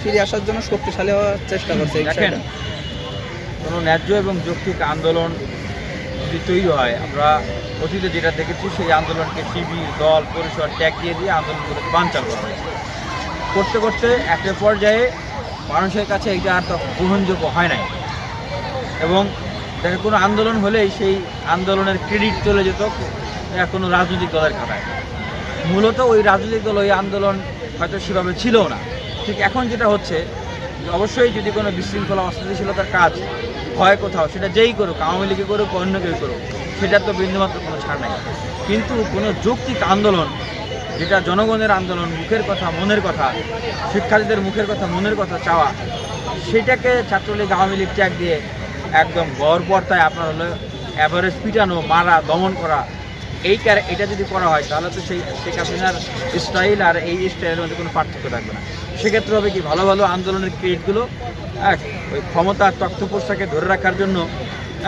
ফিরে আসার জন্য শক্তিশালী হওয়ার চেষ্টা করছে দেখেন কোনো ন্যায্য এবং যৌক্তিক আন্দোলন যদি তৈরি হয় আমরা অতীতে যেটা দেখেছি সেই আন্দোলনকে শিবির দল পরিষদ ট্যাগ দিয়ে দিয়ে আন্দোলনগুলোকে বানচাল করা হয়েছে। করতে করতে একটা পর্যায়ে মানুষের কাছে এটা আর তো গ্রহণযোগ্য হয় নাই। এবং দেখে কোনো আন্দোলন হলেই সেই আন্দোলনের ক্রেডিট চলে যেত কোনো রাজনৈতিক দলের খাতায়। মূলত ওই রাজনৈতিক দল ওই আন্দোলন হয়তো সেভাবে ছিল না। ঠিক এখন যেটা হচ্ছে, অবশ্যই যদি কোনো বিশৃঙ্খলা, অস্থিতিশীলতার কাজ হয় কোথাও, সেটা যেই করুক, আওয়ামী লীগে করুক অন্য কেউ করুক, সেটার তো বিন্দুমাত্র কোনো ছাড় নাই। কিন্তু কোনো যৌক্তিক আন্দোলন, যেটা জনগণের আন্দোলন, মুখের কথা, মনের কথা, শিক্ষার্থীদের মুখের কথা, মনের কথা চাওয়া, সেটাকে ছাত্রলীগ, আওয়ামী লীগ ত্যাগ দিয়ে একদম গড়পর্তায় আপনার হলো অ্যাভারেজ পিটানো, মারা, দমন করা এই এটা যদি করা হয়, তাহলে তো সেই, শেখ হাসিনার স্টাইল আর এই স্টাইলের মধ্যে কোনো পার্থক্য থাকবে না। সেক্ষেত্রে হবে কি, ভালো ভালো আন্দোলনের ক্রিয়েটগুলো এক, ওই ক্ষমতার তক্তপোষটাকে ধরে রাখার জন্য,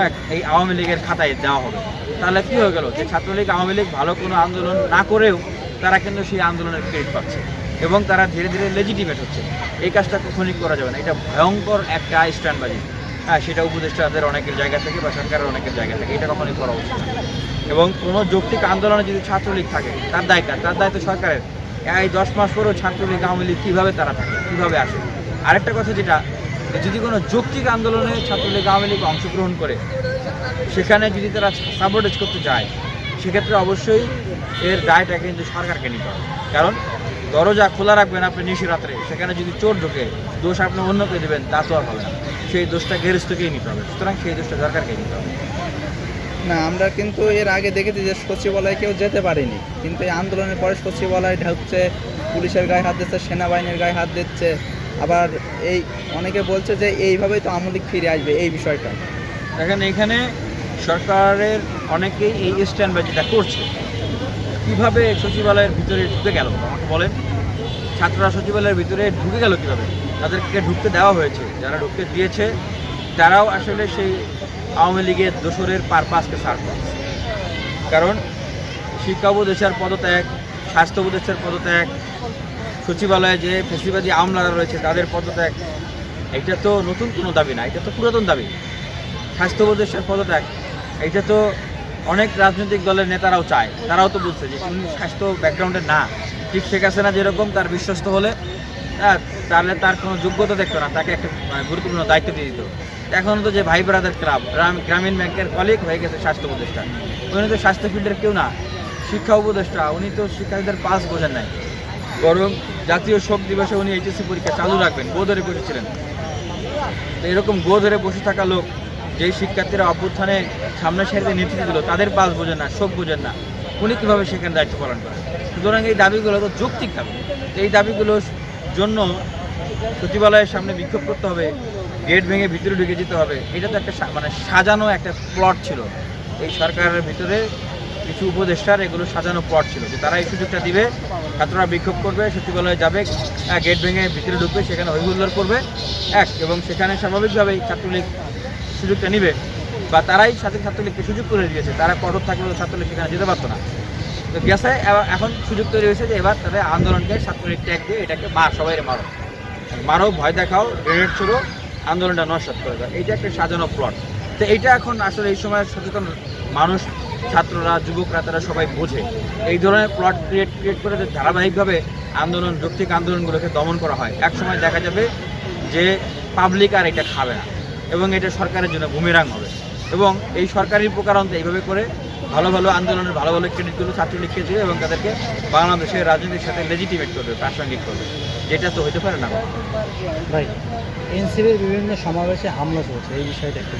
এক, এই আওয়ামী লীগের খাতায় দেওয়া হবে। তাহলে কী হয়ে গেল যে ছাত্রলীগ, আওয়ামী লীগ ভালো কোনো আন্দোলন না করেও তারা কিন্তু সেই আন্দোলনের ক্রেডিট পাচ্ছে এবং তারা ধীরে ধীরে লেজিটিমেট হচ্ছে। এই কাজটা কখনই করা যাবে না। এটা ভয়ঙ্কর একটা স্ট্যান্ডবাজি হ্যাঁ সেটা উপদেষ্টাদের অনেকের জায়গা থেকে বা সরকারের অনেকের জায়গা থেকে, এটা কখনই করা উচিত এবং কোনো যৌক্তিক আন্দোলনে যদি ছাত্রলীগ থাকে, তার দায়িত্ব তার দায়িত্ব সরকারের। এই দশ মাস পরেও ছাত্রলীগ, আওয়ামী লীগ কীভাবে তারা থাকে, কীভাবে আসে? আরেকটা কথা যেটা যদি কোনো যৌক্তিক আন্দোলনে ছাত্রলীগ, আওয়ামী লীগ অংশগ্রহণ করে, সেখানে যদি তারা সাবোর্টেজ করতে চায়, সেক্ষেত্রে অবশ্যই এর দায়টা কিন্তু সরকারকে নিতে হবে। কারণ দরজা খোলা রাখবেন আপনি নিশিরাত্রে সেখানে যদি চোর ঢোকে, দোষ আপনি অন্যকে দেবেন, তা তো আর হবে না। সেই দোষটা গেরস্থকেই নিতে হবে? সুতরাং সেই দোষটা সরকারকেই নিতে হবে? না আমরা কিন্তু এর আগে দেখেছি যে সচিবালয়ে কেউ যেতে পারেনি। কিন্তু এই আন্দোলনের পরে সচিবালয় ঢুকছে পুলিশের গায়ে হাত দিচ্ছে সেনাবাহিনীর গায়ে হাত দিচ্ছে। আবার এই অনেকে বলছে যে এইভাবেই তো আওয়ামী লীগ ফিরে আসবে এই বিষয়টা। দেখেন এখানে সরকারের অনেকেই এই স্ট্যান্ডবাজিটা করছে কীভাবে সচিবালয়ের ভিতরে ঢুকে গেল? আমাকে বলেন। ছাত্ররা সচিবালয়ের ভিতরে ঢুকে গেল কীভাবে? তাদেরকে ঢুকতে দেওয়া হয়েছে, যারা ঢুকতে দিয়েছে, তারাও আসলে সেই আওয়ামী লীগের দোসরের পারপাসকে সার করছে। কারণ শিক্ষা উপদেষ্টার পদত্যাগ স্বাস্থ্য উপদেষ্টার পদত্যাগ, সচিবালয়ে যে ফেসিবাদী আমলারা রয়েছে, তাদের পদত্যাগ এটা তো নতুন কোনো দাবি না, এটা তো পুরাতন দাবি। স্বাস্থ্য উপদেষ্টার পদত্যাগ এটা তো অনেক রাজনৈতিক দলের নেতারাও চায়, তারাও তো বলছে যে স্বাস্থ্য ব্যাকগ্রাউন্ডে না। ঠিক শেখ হাসিনা যেরকম, তার বিশ্বস্ত হলে তাহলে তার কোনো যোগ্যতা দেখতো না তাকে একটা মানে, গুরুত্বপূর্ণ দায়িত্ব দিয়ে দিত। এখন তো যে ভাই ব্রাদার ক্লাব গ্রাম- গ্রামীণ ব্যাংকের কলিগ হয়ে গেছে স্বাস্থ্য উপদেষ্টা। উনি তো স্বাস্থ্য ফিল্ডের কেউ না শিক্ষা উপদেষ্টা উনি তো শিক্ষার্থীদের পাস বোঝেন নাই। বরং জাতীয় শোক দিবসে উনি এইচএসসি পরীক্ষা চালু রাখবেন গো ধরে বসেছিলেন। তো এরকম গো ধরে বসে থাকা লোক যেই শিক্ষার্থীরা অভ্যুত্থানে সামনে সারিতে নেতৃত্ব দিল তাদের পাস বোঝেন না শোক বোঝেন না। উনি কীভাবে সেখানে দায়িত্ব পালন করেন? সুতরাং এই দাবিগুলো তো যৌক্তিক দাবি এই দাবিগুলোর জন্য সচিবালয়ের সামনে বিক্ষোভ করতে হবে, গেট ভেঙে ভিতরে ঢুকে যেতে হবে। এটা তো একটা মানে সাজানো একটা প্লট ছিল। এই সরকারের ভিতরে কিছু উপদেষ্টার এগুলো সাজানো প্লট ছিল যে তারা এই সুযোগটা দিবে, ছাত্ররা বিক্ষোভ করবে, সচিবালয়ে যাবে গেট ভেঙে ভিতরে ঢুকবে, সেখানে হৈহুল্লোর করবে, এক, এবং সেখানে স্বাভাবিকভাবেই ছাত্রলীগ সুযোগটা নিবে। বা তারাই সাথে ছাত্রলীগকে সুযোগ করে দিয়েছে, তারা কঠোর থাকলেও ছাত্রলীগ সেখানে যেতে পারতো না। তো এখন সুযোগ তৈরি হয়েছে যে এবার তাদের আন্দোলনকে ছাত্রলীগ ট্যাগ দিয়ে এটাকে মার সবাই মারো। মারো, ভয় দেখাও গ্রেনেড ছোড়ো, আন্দোলনটা নষ্ট করে দাও। এইটা একটা সাজানো প্লট তো এইটা এখন আসলে এই সময় সচেতন মানুষ, ছাত্ররা, যুবকরা, তারা সবাই বোঝে। এই ধরনের প্লট ক্রিয়েট ক্রিয়েট করে ধারাবাহিকভাবে আন্দোলন, যৌক্তিক আন্দোলনগুলোকে দমন করা হয়। এক সময় দেখা যাবে যে পাবলিক আর এটা খাবে না। এবং এটা সরকারের জন্য বুমেরাং হবে। এবং এই সরকারি উপকারান্ত এইভাবে করে ভালো ভালো আন্দোলনের, ভালো ভালো ক্রেডিটগুলো ছাত্রলীগকে দিবে এবং তাদেরকে বাংলাদেশের রাজনীতির সাথে লেজিটিমেট করবে, প্রাসঙ্গিক করবে যেটা তো হতে পারে না ভাই এনসিবির বিভিন্ন সমাবেশে হামলা চলছে, এই বিষয়টা একটু।